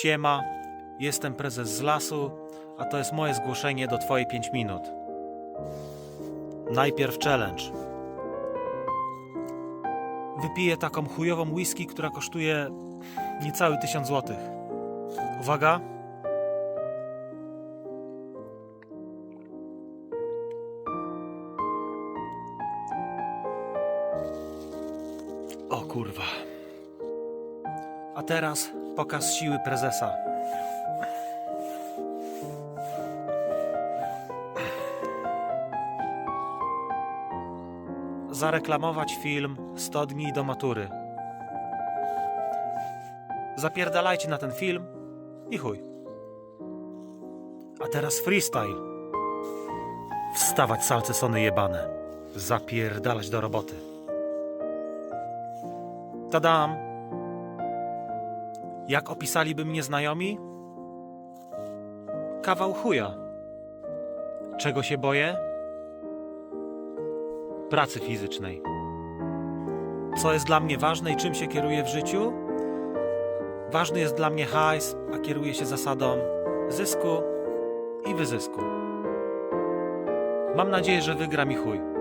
Siema, jestem prezes z lasu, a to jest moje zgłoszenie do Twojej 5 minut. Najpierw challenge. Wypiję taką chujową whisky, która kosztuje niecały 1000 złotych. Uwaga. O kurwa. A teraz pokaz siły prezesa. Zareklamować film 100 dni do matury. Zapierdalajcie na ten film i chuj. A teraz freestyle. Wstawać salcesony jebane. Zapierdalać do roboty. Tadam! Jak opisaliby mnie znajomi? Kawał chuja. Czego się boję? Pracy fizycznej. Co jest dla mnie ważne i czym się kieruję w życiu? Ważny jest dla mnie hajs, a kieruję się zasadą zysku i wyzysku. Mam nadzieję, że wygra mi chuj.